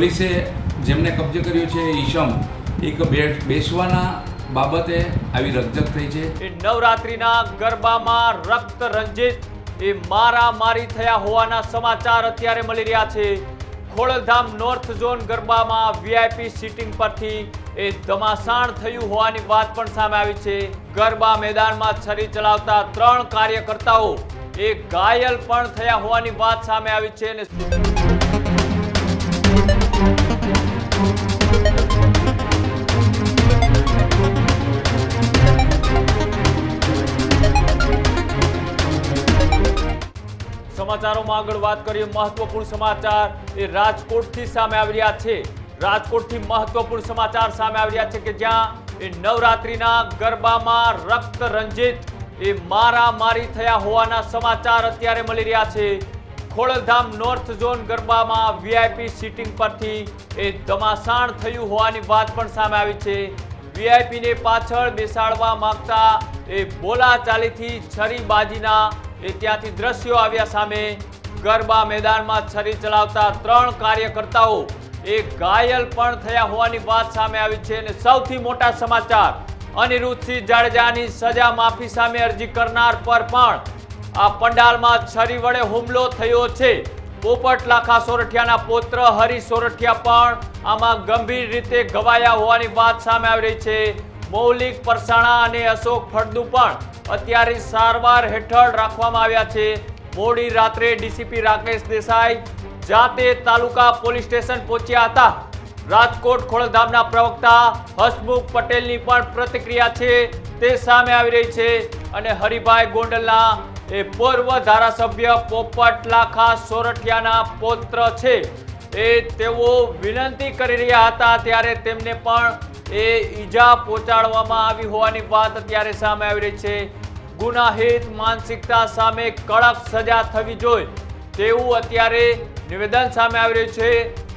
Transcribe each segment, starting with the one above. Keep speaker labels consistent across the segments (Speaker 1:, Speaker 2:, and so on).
Speaker 1: પોલીસે જેમને કબજે કર્યો છે ઈશમ એક બેસવાના બાબતે આવી રકઝક થઈ છે.
Speaker 2: એ નવરાત્રિના ગરબામાં રક્ત રંજિત એ મારામારી થયા હોવાના સમાચાર અત્યારે મળી રહ્યા છે. ખોડલધામ નોર્થ ઝોન ગરબામાં વીઆઈપી સીટિંગ પરથી એ ધમાસાણ થયું હોવાની વાત પણ સામે આવી છે. ગરબા મેદાનમાં છરી ચલાવતા ત્રણ કાર્યકર્તાઓ એ ઘાયલ પણ થયા હોવાની વાત સામે આવી છે અને સમાચારોમાં આગળ વાત કરીએ, મહત્વપૂર્ણ સમાચાર એ રાજકોટથી સામે આવી રહ્યા છે. રાજકોટથી મહત્વપૂર્ણ સમાચાર સામે આવી રહ્યા છે કે જ્યાં એ નવરાત્રિના ગરબામાં રક્ત રંજિત એ મારામારી થયા હોવાના સમાચાર અત્યારે મળી રહ્યા છે. ખોડલધામ નોર્થ ઝોન ગરબામાં વીઆઈપી સીટિંગ પરથી એ ધમાસાણ થયું હોવાની વાત પણ સામે આવી છે. વીઆઈપીને પાછળ બેસાડવા માંગતા એ બોલાચાલીથી છરીબાજીના એ ત્યાંથી દ્રશ્યો આવ્યા સામે. ગરબા મેદાનમાં છરી ચલાવતા ત્રણ કાર્યકર્તાઓ એ ઘાયલ પણ થયા હોવાની વાત સામે આવી છે અને સૌથી મોટા સમાચાર, અનિરુદ્ધસિંહ જાડેજાની સજા માફી સામે અરજી કરનાર પર પણ આ પંડાલમાં છરી વડે હુમલો થયો છે. પોપટ લાખા સોરઠિયાના પુત્ર હરી સોરઠિયા પણ આમાં ગંભીર રીતે ઘવાયા હોવાની વાત સામે આવી રહી છે. મૌલિક પરસાણા અને અશોક ફળદુ પણ અત્યારે સારવાર હેઠળ રાખવામાં આવ્યા છે. મોડી રાત્રે ડીસીપી રાકેશ દેસાઈ જાતે તાલુકા પોલીસ સ્ટેશન પહોંચ્યા હતા. રાજકોટ ખોળધામના પ્રવક્તા હસમુખ પટેલની પણ પ્રતિક્રિયા છે તે સામે આવી રહી છે અને હરિભાઈ ગોંડલના એ પૂર્વ ધારાસભ્ય પોપટ લાખા સોરઠિયાના પૌત્ર છે. એ તેઓ વિનંતી કરી રહ્યા હતા ત્યારે તેમને પણ એ ઈજા પહોંચાડવામાં આવી હોવાની વાત અત્યારે સામે આવી રહી છે. ગુનાહિત માનસિકતા સામે કડક સજા થવી જોઈએ તેવું અત્યારે નિવેદન સામે આવી રહ્યું છે.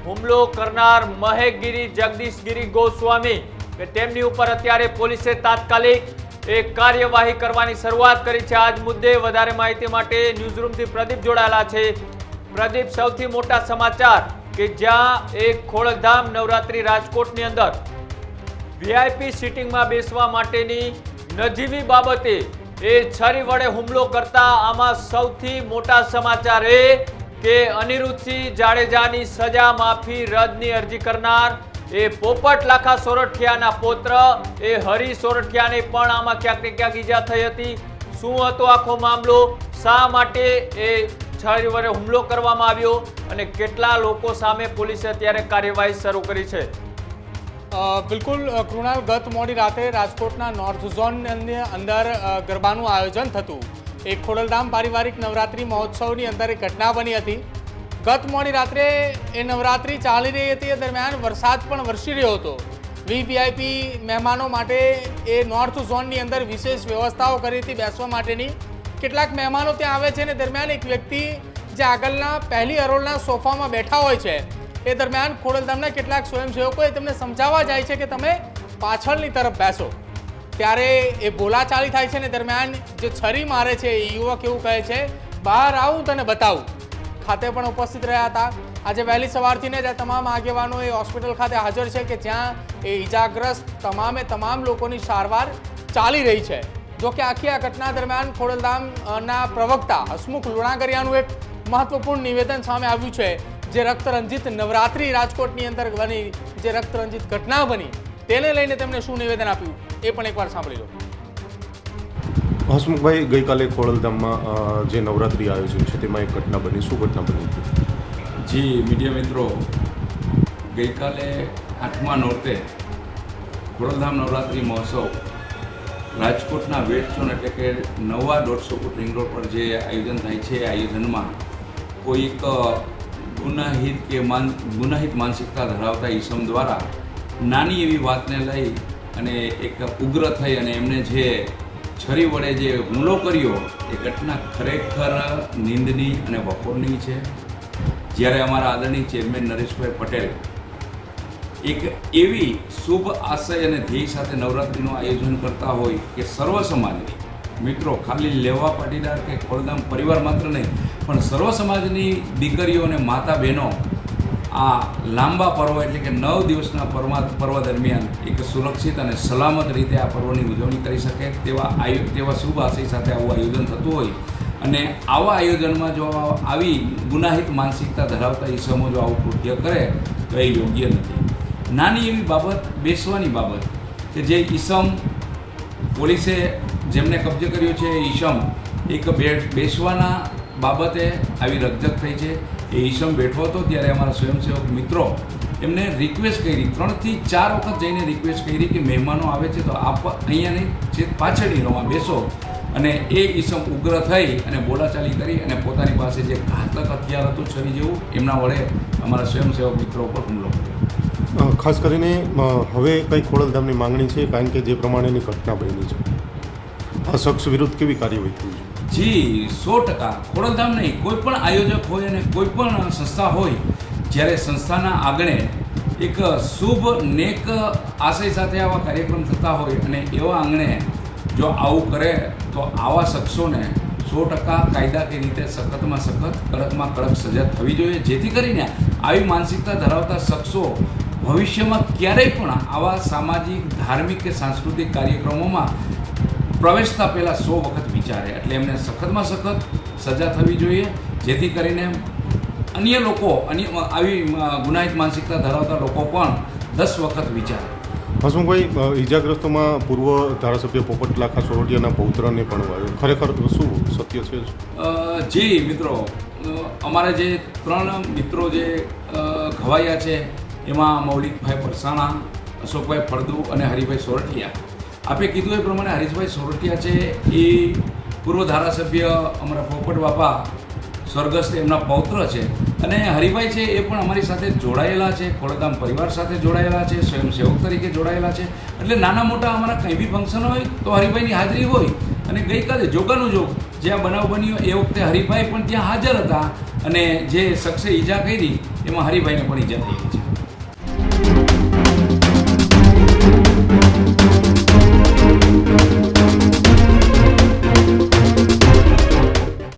Speaker 2: હુમલો કરનાર મહેકગીરી જગદીશગીરી ગોસ્વામી કે તેમની ઉપર અત્યારે પોલીસે તાત્કાલિક એક કાર્યવાહી કરવાની શરૂઆત કરી છે. આજ મુદ્દે વધારે માહિતી માટે ન્યૂઝરૂમથી પ્રદીપ જોડાયેલા છે. પ્રદીપ, સૌથી મોટા સમાચાર કે જ્યાં એક ખોળધામ નવરાત્રી રાજકોટની અંદર વીઆઈપી સિટિંગમાં બેસવા માટેની નજીવી બાબતે એ છરી વડે હુમલો કરતા આમાં સૌથી મોટા સમાચાર એ કે અનિરુદ્ધસિંહ જાડેજાની સજા માફી રદની અરજી કરનાર એ પોપટ લાખા સોરઠિયાના પૌત્ર, એ હરી સોરઠિયાને પણ આમાં ક્યાંક ને ક્યાંક ઈજા થઈ હતી. શું હતો આખો મામલો? શા માટે એ છરી હુમલો કરવામાં આવ્યો? અને કેટલા લોકો સામે પોલીસે અત્યારે કાર્યવાહી શરૂ કરી છે?
Speaker 3: બિલકુલ કૃણાલ, ગત મોડી રાતે રાજકોટના નોર્થ ઝોનની અંદર ગરબાનું આયોજન થતું. એક ખોડલધામ પારિવારિક નવરાત્રિ મહોત્સવની અંદર એક ઘટના બની હતી. ગત મોડી રાત્રે એ નવરાત્રિ ચાલી રહી હતી. એ દરમિયાન વરસાદ પણ વરસી રહ્યો હતો. વીવીઆઈપી મહેમાનો માટે એ નોર્થ ઝોનની અંદર વિશેષ વ્યવસ્થાઓ કરી હતી બેસવા માટેની. કેટલાક મહેમાનો ત્યાં આવે છે ને દરમિયાન એક વ્યક્તિ જે આગળના પહેલી હરોળના સોફામાં બેઠા હોય છે. એ દરમિયાન ખોડલધામના કેટલાક સ્વયંસેવકોએ તેમને સમજાવવા જાય છે કે તમે પાછળની તરફ બેસો. ત્યારે એ બોલાચાલી થાય છે ને દરમિયાન જે છરી મારે છે એ યુવક એવું કહે છે, બહાર આવું તને બતાવું. ખાતે પણ ઉપસ્થિત રહ્યા હતા. આજે વહેલી સવારથી જ આ તમામ આગેવાનો એ હોસ્પિટલ ખાતે હાજર છે કે જ્યાં એ ઈજાગ્રસ્ત તમામે તમામ લોકોની સારવાર ચાલી રહી છે. જો કે આખી આ ઘટના દરમિયાન ખોડલધામના પ્રવક્તા હસમુખ લુણાગરિયાનું એક મહત્વપૂર્ણ નિવેદન સામે આવ્યું છે. જે રક્તરંજિત નવરાત્રિ રાજકોટની અંદર બની, જે રક્તરંજિત ઘટના બની, તેને લઈને તેમણે શું નિવેદન આપ્યું? એ પણ એકવાર સાંભળી લો.
Speaker 4: હસમુખભાઈ ગઈકાલે ખોડલધામમાં જે નવરાત્રિ આયોજન છે, તેમાં એક ઘટના બની. શું ઘટના બની?
Speaker 1: જી, મીડિયા મિત્રો, ગઈકાલે આઠમા નોરતે ખોડલધામ નવરાત્રિ મહોત્સવ રાજકોટના વેસ્ટ ઝોન એટલે કે નવા દોઢસો ફૂટ રિંગ રોડ પર જે આયોજન થાય છે આયોજનમાં કોઈક ગુનાહિત કે માન, ગુનાહિત માનસિકતા ધરાવતા ઈસમ દ્વારા નાની એવી વાતને લઈ અને એક ઉગ્ર થઈ અને એમને જે છરી વડે જે હુમલો કર્યો, એ ઘટના ખરેખર નિંદની અને વખોરની છે. જ્યારે અમારા આદરણીય ચેરમેન નરેશભાઈ પટેલ એક એવી શુભ આશય અને ધ્યેય સાથે નવરાત્રિનું આયોજન કરતા હોય કે સર્વ સમાજની, મિત્રો ખાલી લેવા પાટીદાર કે ખોડગામ પરિવાર માત્ર નહીં, પણ સર્વ સમાજની દીકરીઓ અને માતા બહેનો આ લાંબા પર્વ એટલે કે નવ દિવસના પર્વ પર્વ દરમિયાન એક સુરક્ષિત અને સલામત રીતે આ પર્વની ઉજવણી કરી શકે તેવા આયો, તેવા શુભ આશય સાથે આવું આયોજન થતું હોય. અને આવા આયોજનમાં જો આવી ગુનાહિત માનસિકતા ધરાવતા ઈસમો જો આવું કૃત્ય કરે, તો એ યોગ્ય નથી. નાની એવી બાબત, બેસવાની બાબત, કે જે ઈસમ પોલીસે જેમને કબજે કર્યો છે ઈસમ એક બેસવાના બાબતે આવી રકઝક થઈ છે. એ ઈસમ બેઠો હતો ત્યારે અમારા સ્વયંસેવક મિત્રો એમને રિક્વેસ્ટ કરી. ત્રણથી ચાર વખત જઈને રિક્વેસ્ટ કરી કે મહેમાનો આવે છે તો આપ અહીંયા નહીં જે પાછળની રોમાં બેસો. અને એ ઈસમ ઉગ્ર થઈ અને બોલાચાલી કરી અને પોતાની પાસે જે ઘાતક હથિયાર હતું છરી જેવું, એમના વડે અમારા સ્વયંસેવક મિત્રો ઉપર હુમલો કર્યો.
Speaker 4: ખાસ કરીને હવે કંઈ ખોડલધામની માંગણી છે, કારણ કે જે પ્રમાણેની ઘટના બની છે. આ શખ્સ વિરુદ્ધ કેવી કાર્યવાહી થઈ છે
Speaker 1: જી, સો ટકા. ખોડલધામ નહીં કોઈ પણ આયોજક હોય અને કોઈ પણ સંસ્થા હોય, જ્યારે સંસ્થાના આગળ એક શુભ નેક આશય સાથે આવા કાર્યક્રમ થતા હોય અને એવા આંગણે જો આવું કરે, તો આવા શખ્સોને સો ટકા કાયદાકીય રીતે સખતમાં સખત, કડકમાં કડક સજા થવી જોઈએ. જેથી કરીને આવી માનસિકતા ધરાવતા શખ્સો ભવિષ્યમાં ક્યારેય પણ આવા સામાજિક, ધાર્મિક કે સાંસ્કૃતિક કાર્યક્રમોમાં પ્રવેશતા પહેલાં સો વખત વિચારે એટલે એમને સખતમાં સખત સજા થવી જોઈએ જેથી કરીને અન્ય લોકો અન્ય આવી ગુનાહિત માનસિકતા ધરાવતા લોકો પણ દસ વખત વિચારે.
Speaker 4: હસમુખભાઈ ઈજાગ્રસ્તોમાં પૂર્વ ધારાસભ્ય પોપટ લાખા સોરઠિયાના પૌત્રને પણ વાયો. ખરેખર શું સત્ય છે? જ?
Speaker 1: મિત્રો અમારા જે ત્રણ મિત્રો જે ઘવાયા છે એમાં મૌલિકભાઈ પરસાણા અશોકભાઈ ફળદુ અને હરિભાઈ સોરઠિયા. આપે કીધું એ પ્રમાણે હરીશભાઈ સોરઠિયા છે એ પૂર્વ ધારાસભ્ય અમારા પોપટ બાપા સ્વર્ગસ્થ એમના પૌત્ર છે. અને હરિભાઈ છે એ પણ અમારી સાથે જોડાયેલા છે ખોડધામ પરિવાર સાથે જોડાયેલા છે, સ્વયંસેવક તરીકે જોડાયેલા છે. એટલે નાના મોટા અમારા કંઈ બી ફંક્શન હોય તો હરિભાઈની હાજરી હોય. અને ગઈકાલે જોગાનું જોગ જ્યાં બનાવ બન્યો એ વખતે હરિભાઈ પણ ત્યાં હાજર હતા. અને જે શખ્સે ઈજા કરી એમાં હરિભાઈને પણ ઈજા થઈ ગઈ છે.